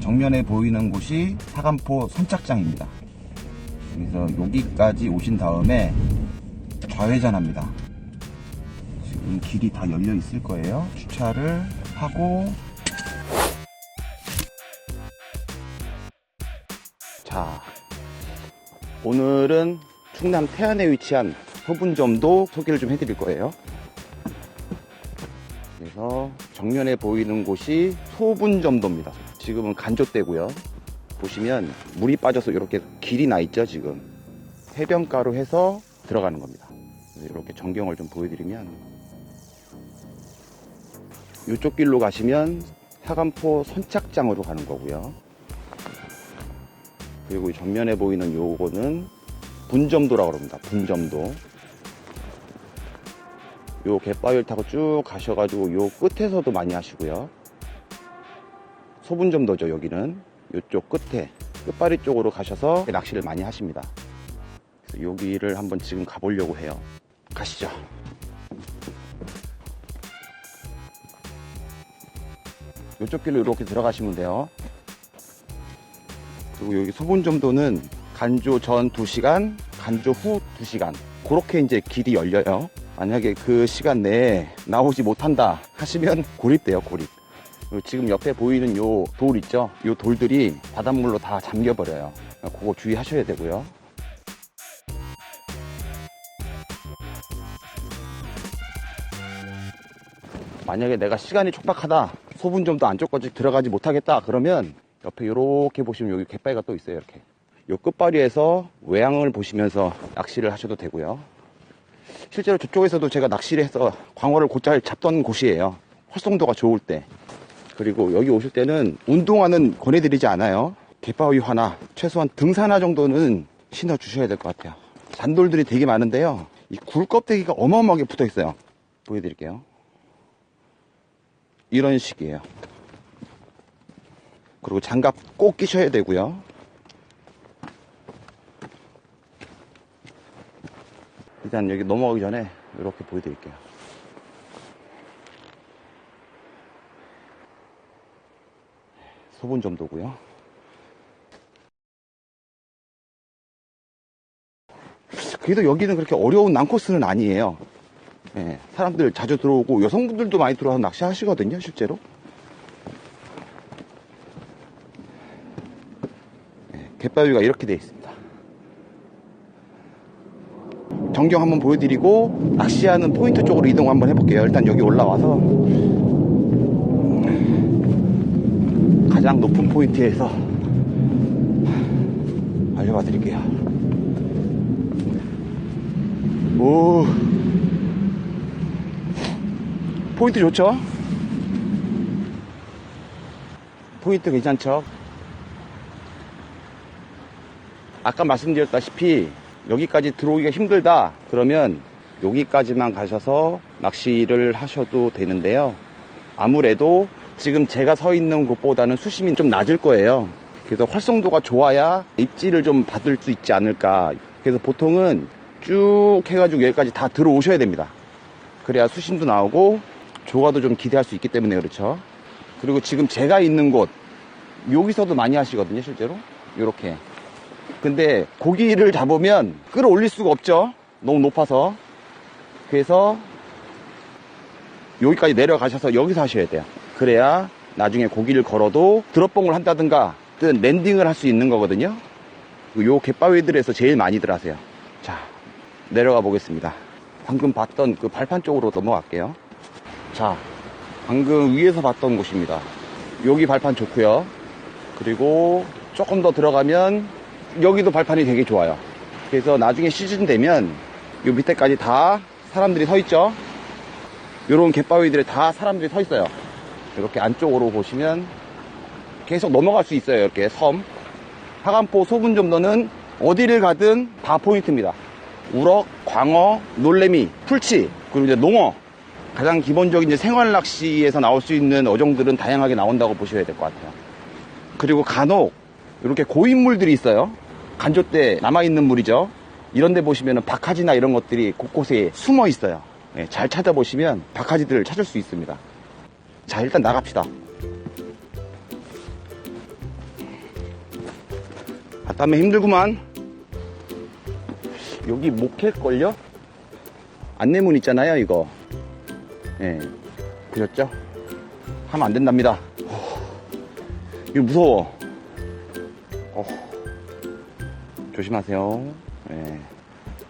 정면에 보이는 곳이 사간포 선착장입니다. 그래서 여기까지 오신 다음에 좌회전합니다. 지금 길이 다 열려 있을 거예요. 주차를 하고 자 오늘은 충남 태안에 위치한 소분점도 소개를 좀 해드릴 거예요. 그래서 정면에 보이는 곳이 소분점도입니다. 지금은 간조대고요. 보시면 물이 빠져서 이렇게 길이 나 있죠, 지금. 해변가로 해서 들어가는 겁니다. 이렇게 전경을 좀 보여드리면 이쪽 길로 가시면 사간포 선착장으로 가는 거고요. 그리고 이 전면에 보이는 요거는 분점도라고 합니다. 분점도. 요 갯바위를 타고 쭉 가셔가지고 요 끝에서도 많이 하시고요. 소분점도죠, 여기는. 요쪽 끝에, 끝바리 쪽으로 가셔서 낚시를 많이 하십니다. 그래서 여기를 한번 지금 가보려고 해요. 가시죠. 요쪽 길로 이렇게 들어가시면 돼요. 그리고 여기 소분점도는 간조 전 2시간, 간조 후 2시간. 그렇게 이제 길이 열려요. 만약에 그 시간 내에 나오지 못한다 하시면 고립돼요, 고립. 지금 옆에 보이는 요 돌 있죠? 요 돌들이 바닷물로 다 잠겨버려요. 그거 주의하셔야 되고요. 만약에 내가 시간이 촉박하다, 소분점도 안쪽까지 들어가지 못하겠다, 그러면 옆에 이렇게 보시면 여기 갯바위가 또 있어요, 이렇게. 요 끝바리에서 외양을 보시면서 낚시를 하셔도 되고요. 실제로 저쪽에서도 제가 낚시를 해서 광어를 곧잘 잡던 곳이에요. 활성도가 좋을 때. 그리고 여기 오실 때는 운동화는 권해드리지 않아요. 갯바위 하나, 최소한 등산화 정도는 신어 주셔야 될 것 같아요. 잔돌들이 되게 많은데요. 이 굴껍데기가 어마어마하게 붙어 있어요. 보여드릴게요. 이런 식이에요. 그리고 장갑 꼭 끼셔야 되고요. 일단 여기 넘어가기 전에 이렇게 보여드릴게요. 소분 정도고요. 그래도 여기는 그렇게 어려운 난코스는 아니에요. 예, 사람들 자주 들어오고 여성분들도 많이 들어와서 낚시하시거든요, 실제로. 예, 갯바위가 이렇게 되어 있습니다. 전경 한번 보여드리고 낚시하는 포인트 쪽으로 이동 한번 해볼게요. 일단 여기 올라와서 가장 높은 포인트에서 알려봐 드릴게요. 오 포인트 좋죠? 포인트 괜찮죠? 아까 말씀드렸다시피 여기까지 들어오기가 힘들다 그러면 여기까지만 가셔서 낚시를 하셔도 되는데요 아무래도 지금 제가 서 있는 곳보다는 수심이 좀 낮을 거예요 그래서 활성도가 좋아야 입질을 좀 받을 수 있지 않을까 그래서 보통은 쭉 해가지고 여기까지 다 들어오셔야 됩니다 그래야 수심도 나오고 조과도 좀 기대할 수 있기 때문에 그렇죠 그리고 지금 제가 있는 곳 여기서도 많이 하시거든요 실제로 이렇게 근데 고기를 잡으면 끌어올릴 수가 없죠. 너무 높아서. 그래서 여기까지 내려가셔서 여기서 하셔야 돼요. 그래야 나중에 고기를 걸어도 드롭봉을 한다든가 뜬 랜딩을 할 수 있는 거거든요. 요 갯바위들에서 제일 많이들 하세요. 자, 내려가 보겠습니다. 방금 봤던 그 발판 쪽으로 넘어갈게요. 자, 방금 위에서 봤던 곳입니다. 여기 발판 좋고요. 그리고 조금 더 들어가면 여기도 발판이 되게 좋아요. 그래서 나중에 시즌 되면 요 밑에까지 다 사람들이 서 있죠. 요런 갯바위들에 다 사람들이 서 있어요. 이렇게 안쪽으로 보시면 계속 넘어갈 수 있어요. 이렇게 섬. 하간포 소분 정도는 어디를 가든 다 포인트입니다. 우럭, 광어, 놀래미, 풀치, 그리고 이제 농어. 가장 기본적인 이제 생활 낚시에서 나올 수 있는 어종들은 다양하게 나온다고 보셔야 될 것 같아요. 그리고 간혹 이렇게 고인물들이 있어요. 간조 때 남아있는 물이죠. 이런 데 보시면 박하지나 이런 것들이 곳곳에 숨어 있어요. 예, 잘 찾아보시면 박하지들을 찾을 수 있습니다. 자, 일단 나갑시다. 오면 힘들구만. 여기 목회걸요? 안내문 있잖아요, 이거. 예. 보셨죠? 하면 안 된답니다. 이거 무서워. 어. 조심하세요. 예.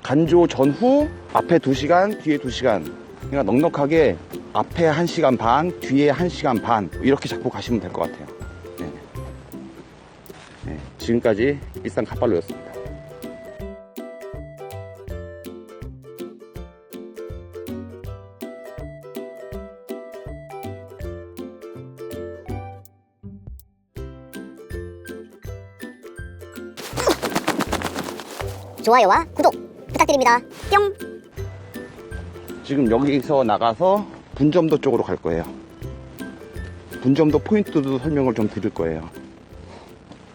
간조 전후 앞에 2시간, 뒤에 2시간. 그러니까 넉넉하게 앞에 1시간 반, 뒤에 1시간 반 이렇게 잡고 가시면 될 것 같아요. 예. 예. 지금까지 일산 카팔로였습니다. 좋아요와 구독 부탁드립니다. 뿅! 지금 여기서 나가서 분점도 쪽으로 갈 거예요. 분점도 포인트도 설명을 좀 드릴 거예요.